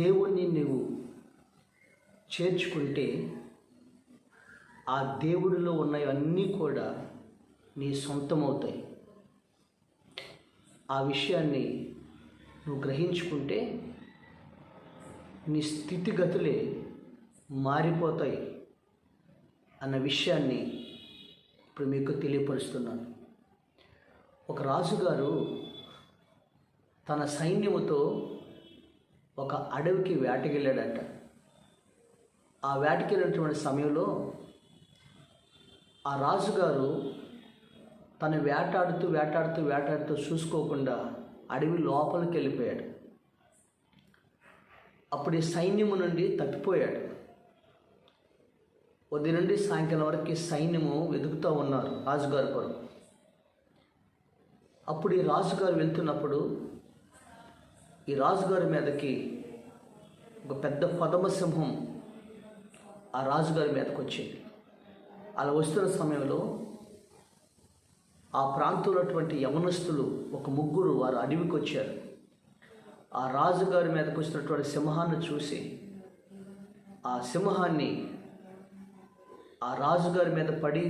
దేవుణ్ణి నువ్వు చేర్చుకుంటే ఆ దేవుడిలో ఉన్నవన్నీ కూడా నీ సొంతమవుతాయి. ఆ విషయాన్ని నువ్వు గ్రహించుకుంటే నీ స్థితిగతులే మారిపోతాయి అన్న విషయాన్ని ఇప్పుడు మీకు తెలియపరుస్తున్నాను. ఒక రాజుగారు తన సైన్యముతో ఒక అడవికి వేటకెళ్ళాడట. ఆ వేటకెళ్ళినటువంటి సమయంలో ఆ రాజుగారు తను వేటాడుతూ వేటాడుతూ వేటాడుతూ చూసుకోకుండా అడవి లోపలికి వెళ్ళిపోయాడు అప్పుడు ఈ సైన్యము నుండి తప్పిపోయాడు. ఉదయం నుండి సాయంకాలం వరకు సైన్యము వెతుకుతూ ఉన్నారు రాజుగారి కొరకు. అప్పుడు ఈ రాజుగారు వెళ్తున్నప్పుడు ఈ రాజుగారి మీదకి ఒక పెద్ద పదమసింహం ఆ రాజుగారి మీదకి వచ్చింది. అలా వస్తున్న సమయంలో ఆ ప్రాంతంలో ఉన్నటువంటి యవనస్తులు ఒక ముగ్గురు వారు అడవికి వచ్చారు. ఆ రాజుగారి మీదకి వచ్చినటువంటి సింహాన్ని చూసి ఆ సింహాన్ని ఆ రాజుగారి మీద పడి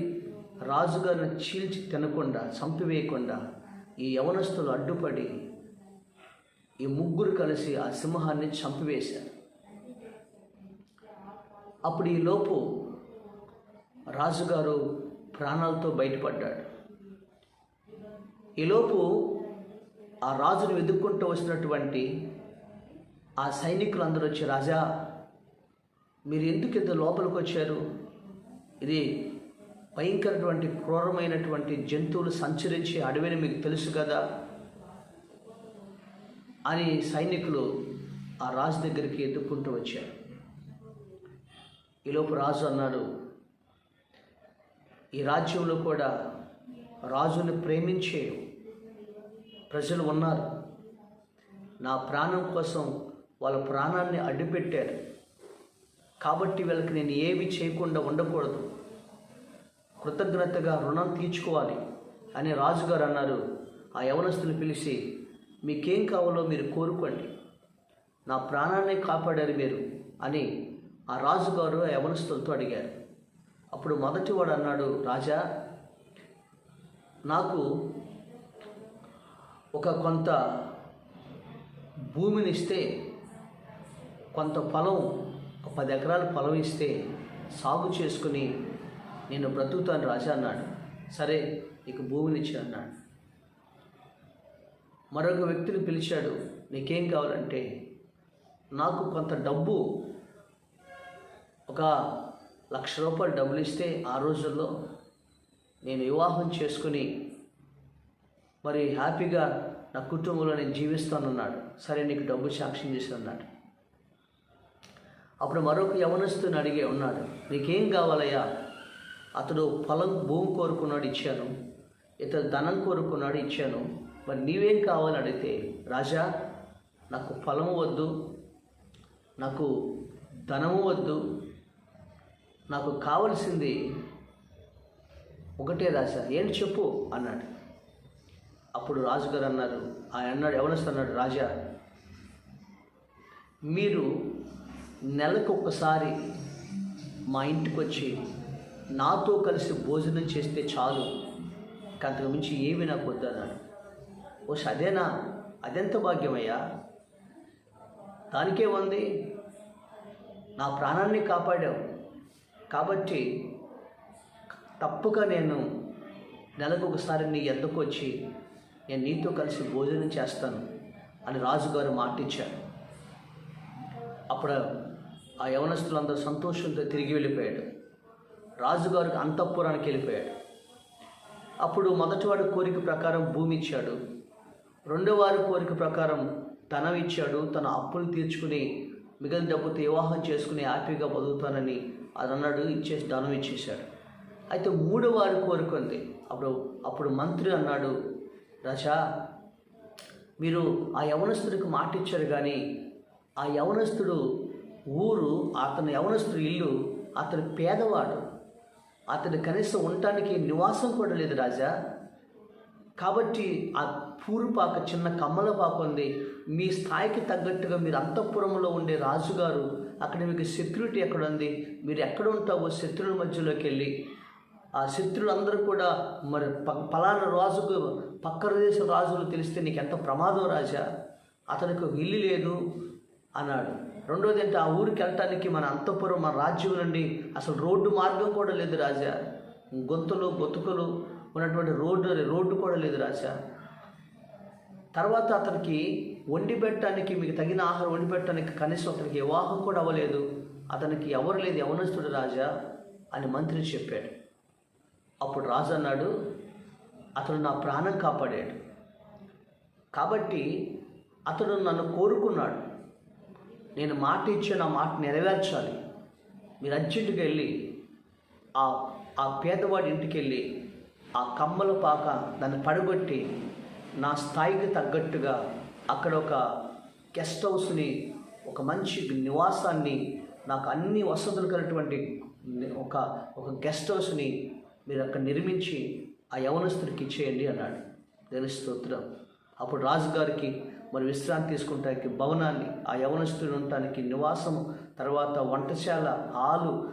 రాజుగారిని చీల్చి తినకుండా చంపివేయకుండా ఈ యవనస్తులు అడ్డుపడి ఈ ముగ్గురు కలిసి ఆ సింహాన్ని చంపివేశారు. అప్పుడు ఈ లోపు రాజుగారు ప్రాణాలతో బయటపడ్డాడు. ఈలోపు ఆ రాజును వెతుక్కుంటూ వచ్చినటువంటి ఆ సైనికులు అందరూ వచ్చి రాజా మీరు ఎందుకు ఇంత లోపలికి వచ్చారు? ఇది భయంకరటువంటి క్రూరమైనటువంటి జంతువులు సంచరించి అడవిని మీకు తెలుసు కదా. అని సైనికులు ఆ రాజు దగ్గరికి ఎత్తుక్కుంటూ వచ్చారు. ఈలోపు రాజు అన్నాడు ఈ రాజ్యంలో కూడా రాజుని ప్రేమించే ప్రజలు ఉన్నారు. నా ప్రాణం కోసం వాళ్ళ ప్రాణాన్ని అడ్డుపెట్టారు. కాబట్టి వీళ్ళకి నేను ఏమి చేయకుండా ఉండకూడదు. కృతజ్ఞతగా రుణం తీర్చుకోవాలి అని రాజుగారు అన్నారు. ఆ యవనస్తుని పిలిచి మీకేం కావాలో మీరు కోరుకోండి. నా ప్రాణాన్ని కాపాడారు మీరు అని ఆ రాజుగారు యవనస్తులతో అడిగారు. అప్పుడు మొదటివాడు అన్నాడు రాజా నాకు ఒక కొంత భూమిని ఇస్తే కొంత పొలం ఒక పది ఎకరాల పొలం ఇస్తే సాగు చేసుకుని నేను బ్రతుకుతాను రాజా అన్నాడు. సరే నీకు భూమిని ఇచ్చి అన్నాడు. మరొక వ్యక్తిని పిలిచాడు నీకేం కావాలంటే నాకు కొంత డబ్బు ఒక లక్ష రూపాయలు డబ్బులు ఇస్తే ఆ రోజుల్లో నేను వివాహం చేసుకుని మరి హ్యాపీగా నా కుటుంబంలో నేను జీవిస్తానన్నాడు. సరే నీకు డబ్బు సాక్ష్యం చేసి అన్నాడు అప్పుడు మరొక యవనస్తుని అడిగే ఉన్నాడు నీకేం కావాలయ్యా? అతడు పొలం భూమి కోరుకున్నాడు ఇచ్చాను ఇతడు ధనం కోరుకున్నాడు ఇచ్చాను మరి నీవేం కావాలని అడిగితే రాజా నాకు ఫలము వద్దు నాకు ధనము వద్దు నాకు కావలసింది ఒకటే రాజా. ఏంటి చెప్పు అన్నాడు. అప్పుడు రాజుగారు అన్నారు ఆయన అన్నాడు ఎవరొస్తా అన్నాడు రాజా మీరు నెలకు ఒకసారి మా ఇంటికి వచ్చి నాతో కలిసి భోజనం చేస్తే చాలు అంతకు మించి ఏమి నాకు వద్దన్నాడు. ఓ అదేనా? అదెంత భాగ్యమయ్యా? దానికే ఉంది నా ప్రాణాన్ని కాపాడావు. కాబట్టి తప్పుగా నేను నెలకు ఒకసారి నీ ఎందుకు వచ్చి నేను నీతో కలిసి భోజనం చేస్తాను అని రాజుగారు మాటిచ్చాడు అప్పుడు ఆ యవనస్తులందరూ సంతోషంతో తిరిగి వెళ్ళిపోయాడు రాజుగారికి అంతఃపురానికి వెళ్ళిపోయాడు అప్పుడు మొదటివాడు కోరిక ప్రకారం భూమి ఇచ్చాడు. రెండో వారి కోరిక ప్రకారం ధనం ఇచ్చాడు తన అప్పులు తీర్చుకుని మిగిలిన డబ్బుతో వివాహం చేసుకుని హ్యాపీగా బతుకుతానని అది అన్నాడు ఇచ్చేసి ధనం ఇచ్చేశాడు. అయితే మూడో వారి ఉంది. అప్పుడు అప్పుడు మంత్రి అన్నాడు రజా మీరు ఆ యవనస్తుడికి మాట ఇచ్చారు కానీ ఆ యవనస్తుడు ఊరు అతని యవనస్తుడు ఇల్లు అతని పేదవాడు. అతని కనీసం ఉండటానికి నివాసం కూడా లేదు రాజా. కాబట్టి ఆ పూరుపాక చిన్న కమ్మలపాక ఉంది. మీ స్థాయికి తగ్గట్టుగా మీరు అంతఃపురంలో ఉండే రాజుగారు అక్కడ మీకు సెక్యూరిటీ ఎక్కడ ఉంది? మీరు ఎక్కడ ఉంటావో శత్రువుల మధ్యలోకి వెళ్ళి. ఆ శత్రులందరూ కూడా మరి ప- పలానా రాజుకు పక్క దేశ రాజులు తెలిస్తే నీకు ఎంత ప్రమాదం రాజా? అతనికి ఒక ఇల్లు లేదు అన్నాడు. రెండోది అంటే ఆ ఊరికి వెళ్ళటానికి మన అంతఃపురం మన రాజ్యం నుండి అసలు రోడ్డు మార్గం కూడా లేదు రాజా. గొంతులు గొతుకులు ఉన్నటువంటి రోడ్డు రోడ్డు కూడా లేదు రాజా. తర్వాత అతనికి వండి పెట్టడానికి మీకు తగిన ఆహారం వండి పెట్టడానికి కనీసం అతనికి వివాహం కూడా అవ్వలేదు. అతనికి ఎవరు లేదు యవనస్తుడు రాజా అని మంత్రి చెప్పాడు. అప్పుడు రాజు అన్నాడు అతడు నా ప్రాణం కాపాడాడు. కాబట్టి అతడు నన్ను కోరుకున్నాడు. నేను మాట ఇచ్చిన నా మాట నెరవేర్చాలి. మీరు అర్జెంటుగా వెళ్ళి ఆ ఆ పేదవాడి ఇంటికి వెళ్ళి ఆ కమ్మల పాక దాన్ని పడగొట్టి నా స్థాయికి తగ్గట్టుగా అక్కడ ఒక గెస్ట్ హౌస్ని ఒక మంచి నివాసాన్ని నాకు అన్ని వసతులు కలిగినటువంటి ఒక ఒక గెస్ట్ హౌస్ని మీరు అక్కడ నిర్మించి ఆ యవనస్తుడికి ఇచ్చేయండి అన్నాడు. దేని స్తోత్రం. అప్పుడు రాజుగారికి మరి విశ్రాంతి తీసుకుంటానికి భవనాన్ని ఆ యవనస్తుడు ఉండటానికి నివాసము తర్వాత వంటశాల హాలు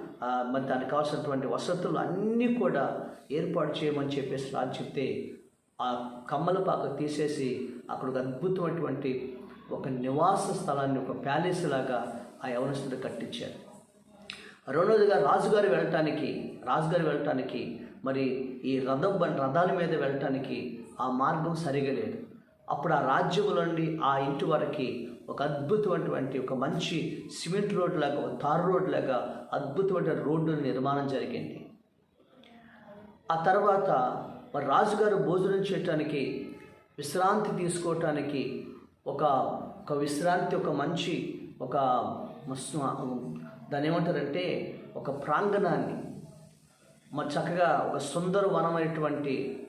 మరి దానికి కావాల్సినటువంటి వసతులు అన్నీ కూడా ఏర్పాటు చేయమని చెప్పేసి రాజు చెప్తే ఆ కమ్మలపాక తీసేసి అక్కడ ఒక అద్భుతమైనటువంటి ఒక నివాస స్థలాన్ని ఒక ప్యాలెస్ లాగా ఆ యవనస్తుడు కట్టించారు. రెండవదిగా రాజుగారు వెళ్ళటానికి రాజుగారు వెళ్ళటానికి మరి ఈ రథం రథాల మీద వెళ్ళటానికి ఆ మార్గం సరిగా లేదు. అప్పుడు ఆ రాజ్యం నుండి ఆ ఇంటి వరకు ఒక అద్భుతమైనటువంటి ఒక మంచి సిమెంట్ రోడ్ లాగా ఒక తారు రోడ్ లాగా అద్భుతమైన రోడ్డు నిర్మాణం జరిగింది. ఆ తర్వాత మరి రాజుగారు భోజనం చేయటానికి విశ్రాంతి తీసుకోవటానికి ఒక ఒక విశ్రాంతి ఒక మంచి ఒక మస్తు దాన్ని ఏమంటారంటే ఒక ప్రాంగణాన్ని మరి చక్కగా ఒక సుందర వనమైనటువంటి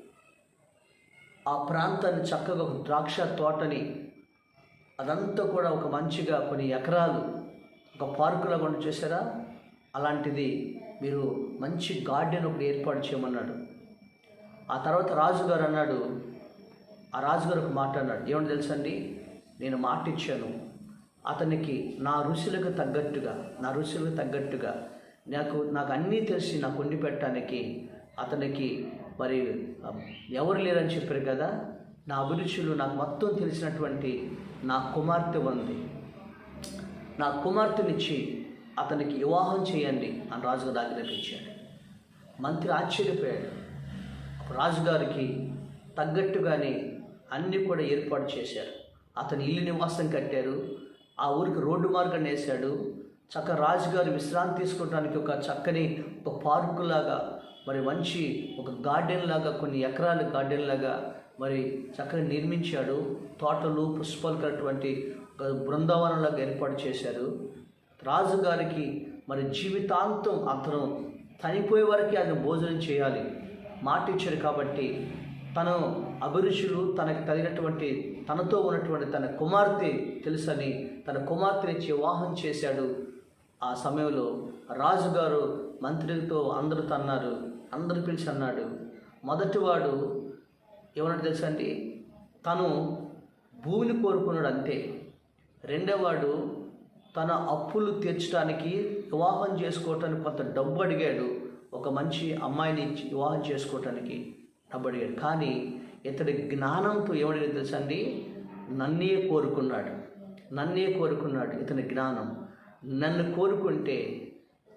ఆ ప్రాంతాన్ని చక్కగా ఒక ద్రాక్ష తోటని అదంతా కూడా ఒక మంచిగా కొన్ని ఎకరాలు ఒక పార్కులా కొండ చేశారా? అలాంటిది మీరు మంచి గార్డెన్ ఒకటి ఏర్పాటు చేయమన్నాడు. ఆ తర్వాత రాజుగారు అన్నాడు ఆ రాజుగారు ఒక మాట అన్నాడు ఏమని తెలుసండి? నేను మాట ఇచ్చాను. అతనికి నా రుచులకు తగ్గట్టుగా నా రుచులకు తగ్గట్టుగా నాకు నాకు అన్నీ తెలిసి నాకు వండి పెట్టడానికి అతనికి మరి ఎవరు లేరని చెప్పారు కదా? నా అభిరుచులు నాకు మొత్తం తెలిసినటువంటి నా కుమార్తె ఉంది. నా కుమార్తెనిచ్చి అతనికి వివాహం చేయండి అని రాజుగారు ఆజ్ఞాపించాడు. మంత్రి ఆశ్చర్యపోయాడు. రాజుగారికి తగ్గట్టుగానే అన్నీ కూడా ఏర్పాటు చేశారు. అతని ఇల్లు నివాసం కట్టారు. ఆ ఊరికి రోడ్డు మార్గం వేశాడు. చక్క రాజుగారు విశ్రాంతి తీసుకోవడానికి ఒక చక్కని ఒక పార్కు లాగా మరి మంచి ఒక గార్డెన్ లాగా కొన్ని ఎకరాల గార్డెన్ లాగా మరి చక్కగా నిర్మించాడు. తోటలు పుష్పాలు కలిగినటువంటి ఒక బృందావనంలాగా ఏర్పాటు చేశారు. రాజుగారికి మరి జీవితాంతం అతను చనిపోయే వరకు ఆయన భోజనం చేయాలి. మాట ఇచ్చాడు కాబట్టి తను అభిరుచులు తనకు తగినటువంటి తనతో ఉన్నటువంటి తన కుమార్తె తెలుసని తన కుమార్తెనిచ్చి వివాహం చేశాడు. ఆ సమయంలో రాజుగారు మంత్రితో అందరూ తన్నారు అందరు పిలిచి అన్నాడు మొదటివాడు ఏమన్నాడు తెలుసండి తను భూమిని కోరుకున్నాడు అంతే. రెండోవాడు తన అప్పులు తీర్చడానికి వివాహం చేసుకోవటానికి కొంత డబ్బు అడిగాడు. ఒక మంచి అమ్మాయిని వివాహం చేసుకోవటానికి డబ్బు కానీ ఇతడి జ్ఞానంతో ఏమడిగాడు తెలుసండి? నన్నే కోరుకున్నాడు. నన్నే కోరుకున్నాడు ఇతని జ్ఞానం. నన్ను కోరుకుంటే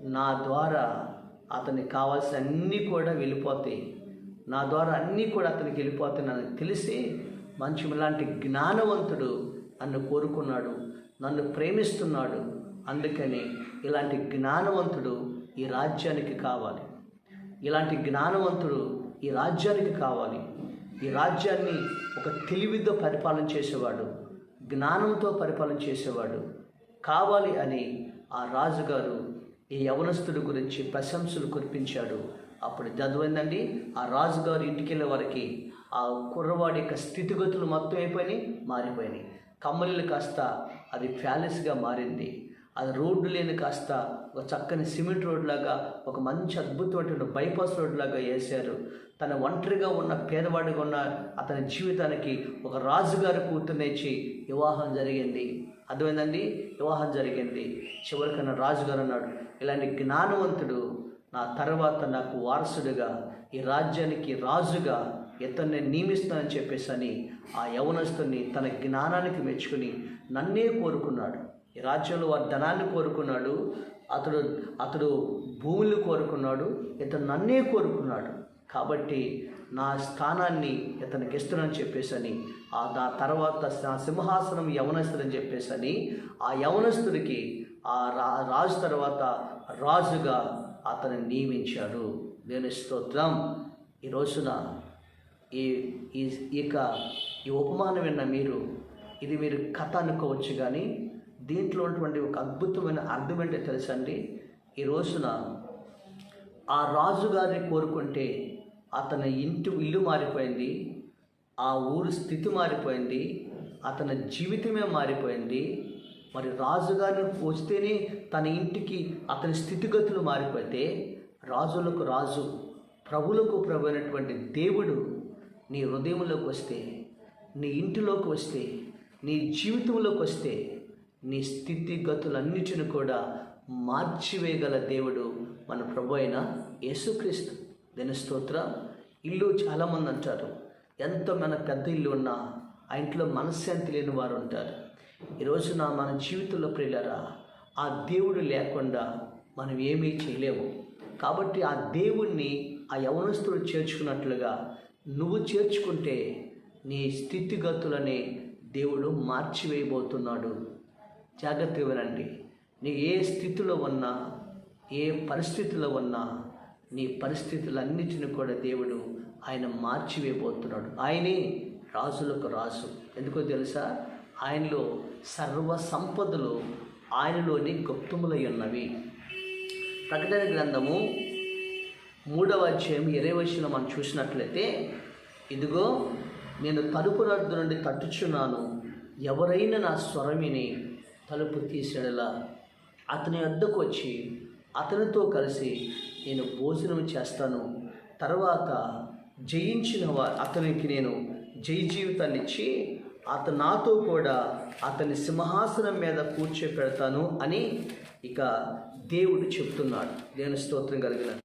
నా ద్వారా అతనికి కావాల్సిన అన్నీ కూడా వెళ్ళిపోతాయి. నా ద్వారా అన్నీ కూడా అతనికి వెళ్ళిపోతాయి నాకు తెలిసి మంచి ఇలాంటి జ్ఞానవంతుడు నన్ను కోరుకున్నాడు. నన్ను ప్రేమిస్తున్నాడు. అందుకని ఇలాంటి జ్ఞానవంతుడు ఈ రాజ్యానికి కావాలి. ఇలాంటి జ్ఞానవంతుడు ఈ రాజ్యానికి కావాలి. ఈ రాజ్యాన్ని ఒక తెలివితో పరిపాలన చేసేవాడు జ్ఞానంతో పరిపాలన చేసేవాడు కావాలి అని ఆ రాజుగారు ఈ యవనస్తుడి గురించి ప్రశంసలు కురిపించాడు. అప్పుడు చదువైందండి ఆ రాజుగారు ఇంటికి వెళ్ళే ఆ కుర్రవాడి యొక్క స్థితిగతులు మొత్తం అయిపోయినాయి మారిపోయినాయి. కమ్మలిలు కాస్త అది ప్యాలెస్గా మారింది. అది రోడ్డు లేని కాస్త ఒక చక్కని సిమెంట్ రోడ్ లాగా ఒక మంచి అద్భుతమైనటువంటి బైపాస్ రోడ్ లాగా వేశారు తన ఒంటరిగా ఉన్న పేదవాడిగా ఉన్న అతని జీవితానికి ఒక రాజుగారి కూతుర్నిచ్చి వివాహం జరిగింది. అర్థమైందండి? వివాహం జరిగింది. చివరికన్నా రాజుగారు అన్నాడు ఇలాంటి జ్ఞానవంతుడు నా తర్వాత నాకు వారసుడిగా ఈ రాజ్యానికి రాజుగా ఇతన్ని నియమిస్తానని చెప్పేసి అని ఆ యవనస్తుని తన జ్ఞానానికి మెచ్చుకుని నన్నే కోరుకున్నాడు. ఈ రాజ్యంలో వారి ధనాన్ని కోరుకున్నాడు అతడు అతడు భూములు కోరుకున్నాడు ఇతను నన్నే కోరుకున్నాడు. కాబట్టి నా స్థానాన్ని ఇతనికి ఇస్తున్నానని అని చెప్పేసని ఆ దా తర్వాత నా సింహాసనం యవనస్తుడని చెప్పేసని ఆ యవనస్తుడికి ఆ రా రాజు తర్వాత రాజుగా అతను నియమించాడు. నేను స్తోత్రం. ఈ రోజున ఈ ఈ ఇక ఈ ఉపమానం విన్న మీరు ఇది మీరు కథ అనుకోవచ్చు కానీ దీంట్లో ఉన్నటువంటి ఒక అద్భుతమైన అర్థం ఏంటో తెలుసండి? ఈ రోజున ఆ రాజుగారిని కోరుకుంటే అతని ఇంటి ఇల్లు మారిపోయింది ఆ ఊరు స్థితి మారిపోయింది అతని జీవితమే మారిపోయింది. మరి రాజుగారిని వస్తేనే తన ఇంటికి అతని స్థితిగతులు మారిపోతే రాజులకు రాజు ప్రభులకు ప్రభు అయినటువంటి దేవుడు నీ హృదయంలోకి వస్తే నీ ఇంటిలోకి వస్తే నీ జీవితంలోకి వస్తే నీ స్థితిగతులన్నిటిని కూడా మార్చివేయగల దేవుడు మన ప్రభు అయిన యేసుక్రీస్తు. దీని ఇల్లు చాలామంది అంటారు. ఎంతో మన పెద్ద ఇల్లు ఉన్నా ఆ ఇంట్లో మనశ్శాంతి లేని వారు ఉంటారు. ఈ రోజున మన జీవితంలో ప్రియులరా ఆ దేవుడు లేకుండా మనం ఏమీ చేయలేము. కాబట్టి ఆ దేవుణ్ణి ఆ యవనస్తుడు చేర్చుకున్నట్లుగా నువ్వు చేర్చుకుంటే నీ స్థితిగతులని దేవుడు మార్చివేయబోతున్నాడు. జాగ్రత్తగా వినండి నీ ఏ స్థితిలో ఉన్నా ఏ పరిస్థితిలో ఉన్నా నీ పరిస్థితులన్నిటిని కూడా దేవుడు ఆయన మార్చివేయబోతున్నాడు. ఆయనే రాజులకు రాజు. ఎందుకో తెలుసా? ఆయనలో సర్వ సంపదలు ఆయనలోని గుప్తములై ఉన్నవి. ప్రకటన గ్రంథము మూడవ అధ్యాయం ఇరవై వచ్చిన మనం చూసినట్లయితే ఇదిగో నేను తలుపు నుండి తట్టుచున్నాను. ఎవరైనా నా స్వరమిని తలుపు తీసేలా అతని వద్దకు వచ్చి అతనితో కలిసి నేను భోజనం చేస్తాను. తర్వాత జయించిన వారు అతనికి నేను జై జీవితాన్ని ఇచ్చి అతను నాతో కూడా అతని సింహాసనం మీద కూర్చోపెడతాను అని ఇక దేవుడు చెప్తున్నాడు. దేవుని స్తోత్రం కలిగిన